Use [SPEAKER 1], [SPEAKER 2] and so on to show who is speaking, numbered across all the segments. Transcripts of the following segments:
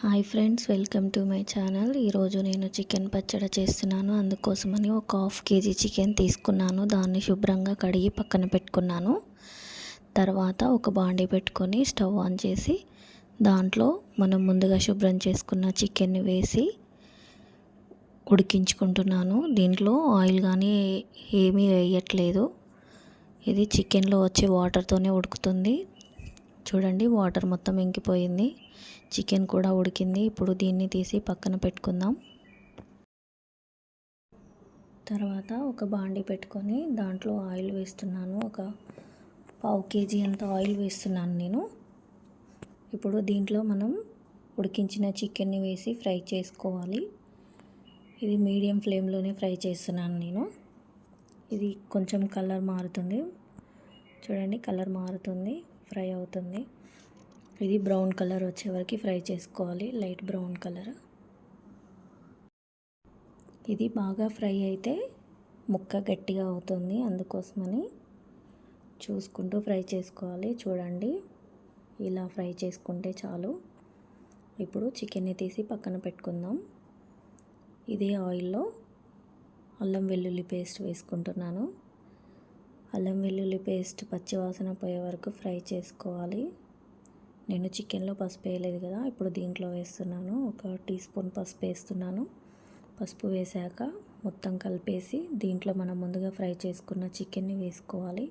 [SPEAKER 1] Hi friends welcome to my channel. ఈరోజు నేను chicken పచ్చడి చేస్తున్నాను. అందుకోసమని ఒక హాఫ్ కేజీ చికెన్ తీసుకున్నాను. దాన్ని శుభ్రంగా కడిగి పక్కన పెట్టుకున్నాను. తర్వాత ఒక బాండీ పెట్టుకొని స్టవ్ ఆన్ చేసి దాంట్లో మనం ముందుగా శుభ్రం చేసుకున్న చికెన్ని వేసి ఉడికించుకుంటున్నాను. దీంట్లో ఆయిల్ కానీ ఏమీ వేయట్లేదు. ఇది చికెన్లో వచ్చే వాటర్తోనే ఉడుకుతుంది. చూడండి వాటర్ మొత్తం ఇంకిపోయింది. చికెన్ కూడా ఉడికింది. ఇప్పుడు దీన్ని తీసి పక్కన పెట్టుకుందాం. తర్వాత ఒక బాండి పెట్టుకొని దాంట్లో ఆయిల్ వేస్తున్నాను. ఒక పావు కేజీ అంత ఆయిల్ వేస్తున్నాను నేను. ఇప్పుడు దీంట్లో మనం ఉడికించిన చికెన్ని వేసి ఫ్రై చేసుకోవాలి. ఇది మీడియం ఫ్లేమ్లోనే ఫ్రై చేస్తున్నాను నేను. ఇది కొంచెం కలర్ మారుతుంది. చూడండి కలర్ మారుతుంది. ఫ్రై అవుతుంది. ఇది బ్రౌన్ కలర్ వచ్చే వరకు ఫ్రై చేసుకోవాలి. Light brown colour. ఇది బాగా ఫ్రై అయితే ముక్క గట్టిగా అవుతుంది అందుకోసమని చూసుకుంటూ ఫ్రై చేసుకోవాలి. చూడండి ఇలా ఫ్రై చేసుకుంటే చాలు. ఇప్పుడు చికెన్ని తీసి పక్కన పెట్టుకుందాం. ఇదే ఆయిల్లో అల్లం వెల్లుల్లి పేస్ట్ వేసుకుంటున్నాను. అల్లం వెల్లుల్లి పేస్ట్ పచ్చివాసన పోయే వరకు ఫ్రై చేసుకోవాలి. నేను చికెన్లో పసుపు వేయలేదు కదా ఇప్పుడు దీంట్లో వేస్తున్నాను. ఒక టీ స్పూన్ పసుపు వేస్తున్నాను. పసుపు వేసాక మొత్తం కలిపేసి దీంట్లో మనం ముందుగా ఫ్రై చేసుకున్న చికెన్ని వేసుకోవాలి.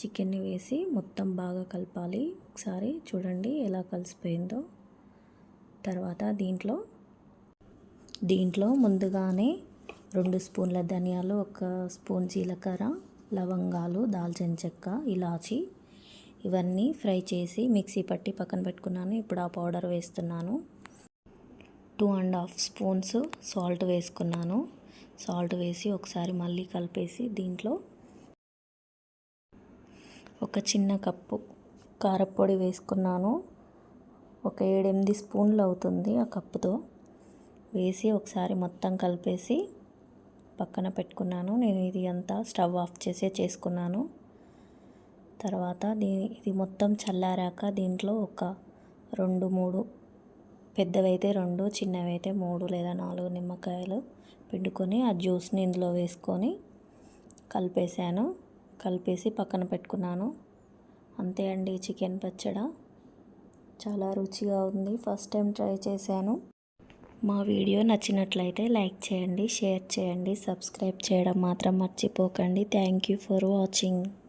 [SPEAKER 1] చికెన్ని వేసి మొత్తం బాగా కలపాలి. ఒకసారి చూడండి ఎలా కలిసిపోయిందో. తర్వాత దీంట్లో దీంట్లో ముందుగానే రెండు స్పూన్ల ధనియాలు ఒక స్పూన్ జీలకర్ర లవంగాలు దాల్చిన చెక్క ఇలాచి ఇవన్నీ ఫ్రై చేసి మిక్సీ పట్టి పక్కన పెట్టుకున్నాను. ఇప్పుడు ఆ పౌడర్ వేస్తున్నాను. Two and half spoons salt వేసుకున్నాను. సాల్ట్ వేసి ఒకసారి మళ్ళీ కలిపేసి దీంట్లో ఒక చిన్న కప్పు కారపొడి వేసుకున్నాను. ఒక ఏడెనిమిది స్పూన్లు అవుతుంది ఆ కప్పుతో. వేసి ఒకసారి మొత్తం కలిపేసి పక్కన పెట్టుకున్నాను. నేను ఇది అంతా స్టవ్ ఆఫ్ చేసే చేసుకున్నాను. తర్వాత దీని ఇది మొత్తం చల్లారాక దీంట్లో ఒక రెండు మూడు పెద్దవైతే రెండు చిన్నవైతే మూడు లేదా నాలుగు నిమ్మకాయలు పిండుకొని ఆ జ్యూస్ని ఇందులో వేసుకొని కలిపేసాను కలిపేసి పక్కన పెట్టుకున్నాను. అంతే అండి చికెన్ పచ్చడ. చాలా రుచిగా ఉంది. ఫస్ట్ టైం ట్రై చేశాను. మా వీడియో నచ్చినట్లయితే లైక్ చేయండి షేర్ చేయండి సబ్స్క్రైబ్ చేయడం మాత్రం మర్చిపోకండి. Thank you for watching.